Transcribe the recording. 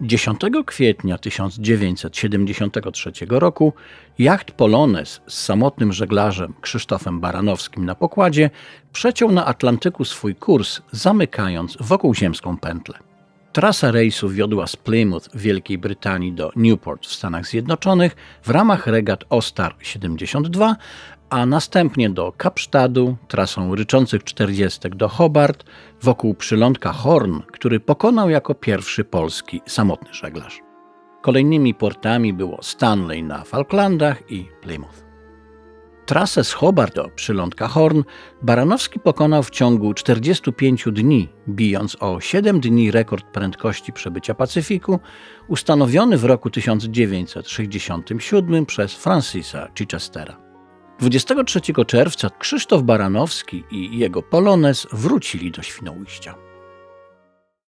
10 kwietnia 1973 roku jacht Polones z samotnym żeglarzem Krzysztofem Baranowskim na pokładzie przeciął na Atlantyku swój kurs, zamykając wokółziemską pętlę. Trasa rejsu wiodła z Plymouth w Wielkiej Brytanii do Newport w Stanach Zjednoczonych w ramach regat Ostar 72, a następnie do Kapsztadu, trasą ryczących 40 do Hobart, wokół przylądka Horn, który pokonał jako pierwszy polski samotny żeglarz. Kolejnymi portami było Stanley na Falklandach i Plymouth. Trasę z Hobart do przylądka Horn Baranowski pokonał w ciągu 45 dni, bijąc o 7 dni rekord prędkości przebycia Pacyfiku, ustanowiony w roku 1967 przez Francisa Chichestera. 23 czerwca Krzysztof Baranowski i jego Polones wrócili do Świnoujścia.